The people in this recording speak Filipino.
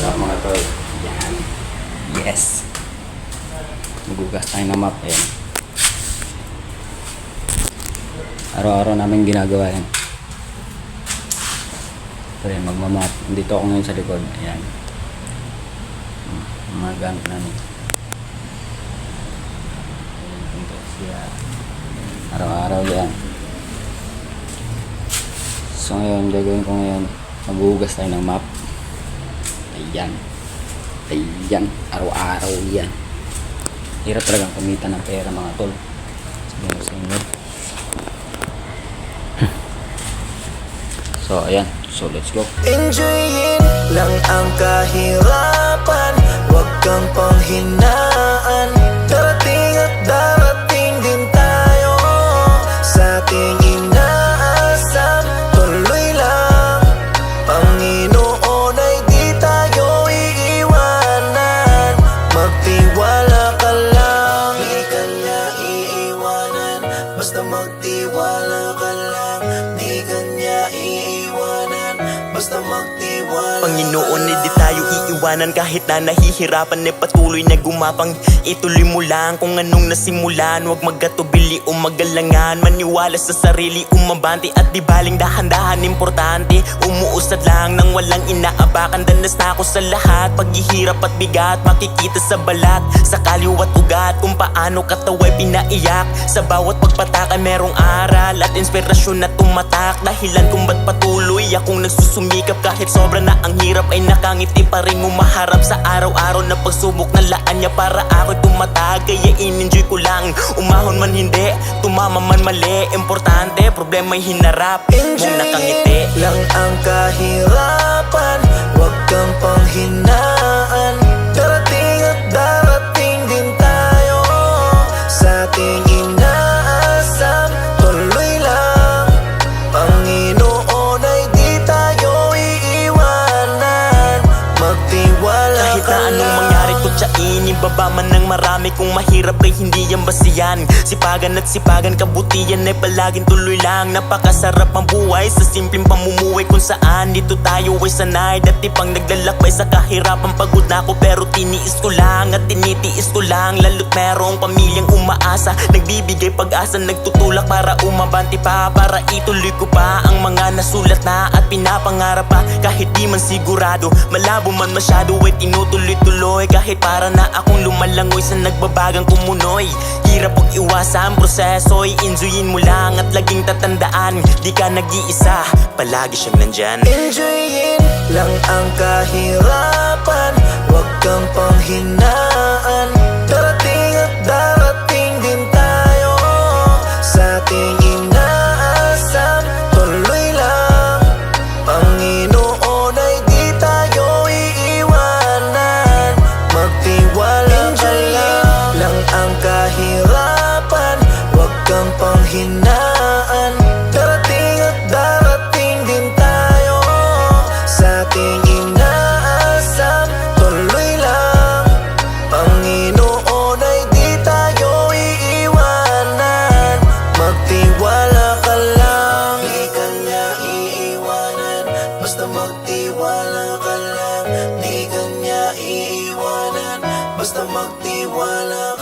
So mga tol, yan. Yes. Magugas tayo ng map. Ayan. Araw-araw namin ginagawa yan. Pero yan, magmamap. Dito ako ngayon sa likod. Ayan. Hmm, Mga gamit namin. Araw-araw yan. So ngayon, gagawin ko ngayon, maghugas tayo ng map. Ayan. Ayan. Araw-araw yan. Hirap talagang kumita ng pera mga tol. Sabihin ko sa inyo. So, ayan. So, let's go. Enjoyin lang ang kahirapan Huwag kang panghinaan Basta magtiwala. Panginoon, hindi tayo iiwanan. Kahit na nahihirapan ay patuloy na gumapang. Ituloy mo lang kung anong nasimulan. Huwag magkatubili o magalangan. Maniwala sa sarili, umabante. At di baling dahan-dahan Importante, umuusad lang nang walang inaabakan. Danas na ako sa lahat, paghihirap at bigat Makikita sa balat, sa kaliwat ugat Kung paano kataway pinaiyak. Sa bawat pagpatak ay merong aral At inspirasyon na tumatak. Dahilan kung ba't patuloy akong nagsusumikap. Kahit sobra na ang hirap ay nakangiti pa rin. Umaharap Sa araw-araw na pagsubok ng laan niya Para ako'y tumatag. Kaya in-enjoy ko lang. Umahon man hindi, tumama man mali. Importante, problema'y hinarap. Mong nakangiti. lang ang kahirapan. Huwag kang panghinaan kutsain Ibaba man ng marami. Kung mahirap ay hindi yan basiyan Sipagan at sipagan kabutihan ay palaging tuloy lang. Napakasarap ang buhay sa simpleng pamumuhay Kung saan dito tayo ay sanay. Dati pang naglalakbay sa kahirapan Pagod na ako pero tiniis ko lang At tinitiis ko lang. Lalo't merong pamilyang umaasa. Nagbibigay pag-asa Nagtutulak para umabanti pa. Para ituloy ko pa ang mga nasulat na At pinapangarap pa. Kahit di man sigurado Malabo man masyado ay Pinoy Kahit para na akong lumalangoy sa nagbabagang kumunoy. Hirap pag iwasan proseso'y Enjoyin mo lang at laging tatandaan Di ka nag-iisa, palagi siyang nandyan. Enjoyin lang ang kahirapan Huwag kang panghinaan. Darating at darating din tayo Sa tingin natin kahinaan Darating at darating din tayo. Sa ating inaasam Tuloy lang. Panginoon ay di tayo iiwanan. Magtiwala ka lang. Di ka niya iiwanan. Basta magtiwala ka lang. Di ka niya iiwanan. Basta magtiwala ka